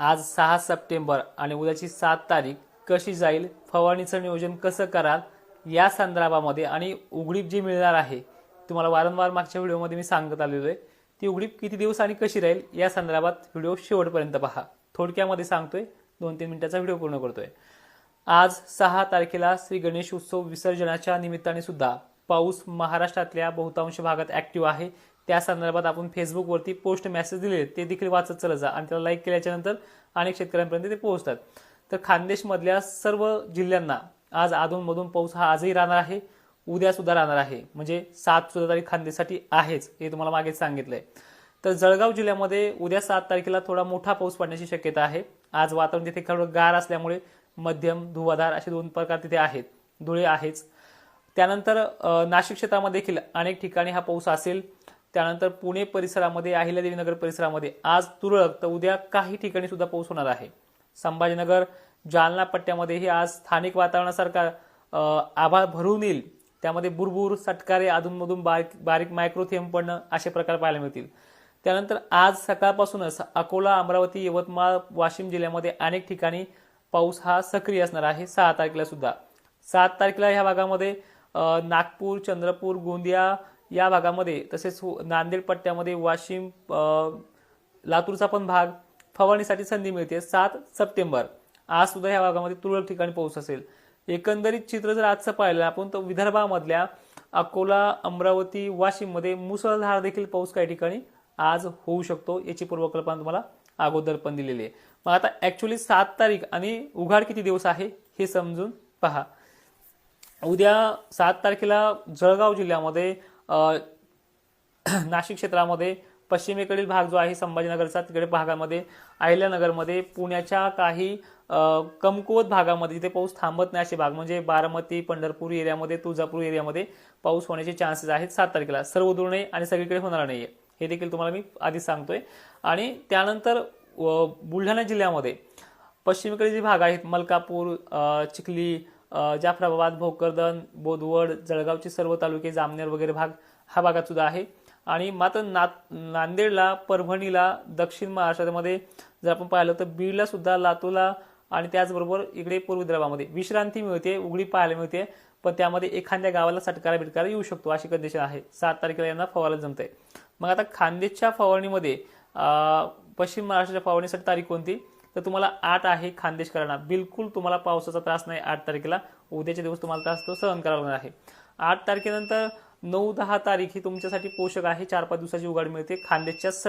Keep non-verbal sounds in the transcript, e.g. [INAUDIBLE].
आज सहा सप्टेंबर आणि उद्याची सात तारीख कशी जाईल फवारणीचं नियोजन कसं कराल या संदर्भामध्ये आणि उघडीप जी मिळणार आहे तुम्हाला वारंवार मागच्या व्हिडिओमध्ये मी सांगत आलेलो आहे. ती उघडीप किती दिवस आणि कशी राहील या संदर्भात व्हिडिओ शेवटपर्यंत पहा. थोडक्यामध्ये सांगतोय दोन तीन मिनिटाचा व्हिडिओ पूर्ण करतोय. आज सहा तारखेला श्री गणेश उत्सव विसर्जनाच्या निमित्ताने सुद्धा पाऊस महाराष्ट्रातल्या बहुतांश भागात ऍक्टिव्ह आहे. त्या संदर्भात आपण फेसबुकवरती पोस्ट मेसेज दिले ते देखील वाचत चला जा. आणि त्याला लाईक केल्याच्यानंतर अनेक शेतकऱ्यांपर्यंत ते पोहोचतात. तर खानदेशमधल्या सर्व जिल्ह्यांना आज अधूनमधून पाऊस हा आजही राहणार आहे. उद्या सुद्धा राहणार आहे. म्हणजे सात सुद्धा तारीख खानदेशसाठी आहेच हे तुम्हाला मागेच सांगितलंय. तर जळगाव जिल्ह्यामध्ये उद्या सात तारखेला थोडा मोठा पाऊस पडण्याची शक्यता आहे. आज वातावरण तिथे खरं गार असल्यामुळे मध्यम धुवाधार असे दोन प्रकार तिथे आहेत. धुळे आहेच. त्यानंतर नाशिक क्षेत्रामध्ये देखील अनेक ठिकाणी हा पाऊस असेल. त्यानंतर पुणे परिसरामध्ये अहिल्यादेवी नगर परिसरामध्ये आज तुरळक तर उद्या काही ठिकाणी सुद्धा पाऊस होणार आहे. संभाजीनगर जालना पट्ट्यामध्येही आज स्थानिक वातावरणासारखा आभाळ भरून येईल. त्यामध्ये बुरबुर सटकारे अधूनमधून बारीक बारीक मायक्रो थेंब पडणं असे प्रकार पाहायला मिळतील. त्यानंतर आज सकाळपासूनच अकोला अमरावती यवतमाळ वाशिम जिल्ह्यामध्ये अनेक ठिकाणी पाऊस हा सक्रिय असणार आहे. सहा तारखेला सुद्धा. सात तारखेला ह्या भागामध्ये नागपूर चंद्रपूर गोंदिया या भागामध्ये तसेच नांदेड पट्ट्यामध्ये वाशिम लातूरचा पण भाग फवारणीसाठी संधी मिळते. सात सप्टेंबर. आज सुद्धा ह्या भागामध्ये तुरळक ठिकाणी पाऊस असेल. एकंदरीत चित्र जर आजचं पाहिलं आपण तर विदर्भामधल्या अकोला अमरावती वाशिममध्ये मुसळधार देखील पाऊस काही ठिकाणी आज होऊ शकतो याची पूर्वकल्पना तुम्हाला अगोदर पण दिलेली आहे. मग आता ऍक्च्युली सात तारीख आणि उघाड किती दिवस आहे हे समजून पहा. उद्या सात तारखेला जळगाव जिल्ह्यामध्ये [CLEARS THROAT] नाशिक क्षेत्रामध्ये पश्चिमेकडील भाग जो आहे संभाजीनगरचा तिकडे भागामध्ये अहिल्यानगरमध्ये पुण्याच्या काही कमकुवत भागामध्ये जिथे पाऊस थांबत नाही असे भाग म्हणजे बारामती पंढरपूर एरियामध्ये तुळजापूर एरियामध्ये पाऊस होण्याचे चान्सेस आहेत सात तारखेला. सर्व दूर नाही आणि सगळीकडे होणार नाहीये. हे देखील तुम्हाला मी आधीच सांगतोय. आणि त्यानंतर बुलढाणा जिल्ह्यामध्ये पश्चिमेकडे जे भाग आहेत मलकापूर चिखली जाफराबाद भोकरदन बोदवड जळगावचे सर्व तालुके जामनेर वगैरे भाग हा भागात सुद्धा आहे. आणि मात्र ना नांदेडला परभणीला दक्षिण महाराष्ट्रामध्ये जर आपण पाहिलं तर बीडला सुद्धा लातूरला आणि त्याचबरोबर इकडे पूर्व विदर्भामध्ये विश्रांती मिळते उघडी पाहायला मिळते. पण त्यामध्ये एखाद्या गावाला सटकारा बिटकारा येऊ शकतो अशी कंडिशन आहे. सात तारखेला यांना फवारायला आहे मग आता खानदेशच्या फवारणीमध्ये पश्चिम महाराष्ट्राच्या फवारणीसाठी तारीख कोणती? तर तुम्हाला आठ आहे खानदेशकरांना बिलकुल तुम्हाला पावसाचा त्रास नाही आठ तारखेला. उद्याचे दिवस तुम्हाला त्रास तो सहन करावा लागणार आहे. आठ तारखेनंतर नऊ दहा तारीख ही तुमच्यासाठी पोषक आहे. चार पाच दिवसाची उघाड मिळते. खानदेशच्या सर्व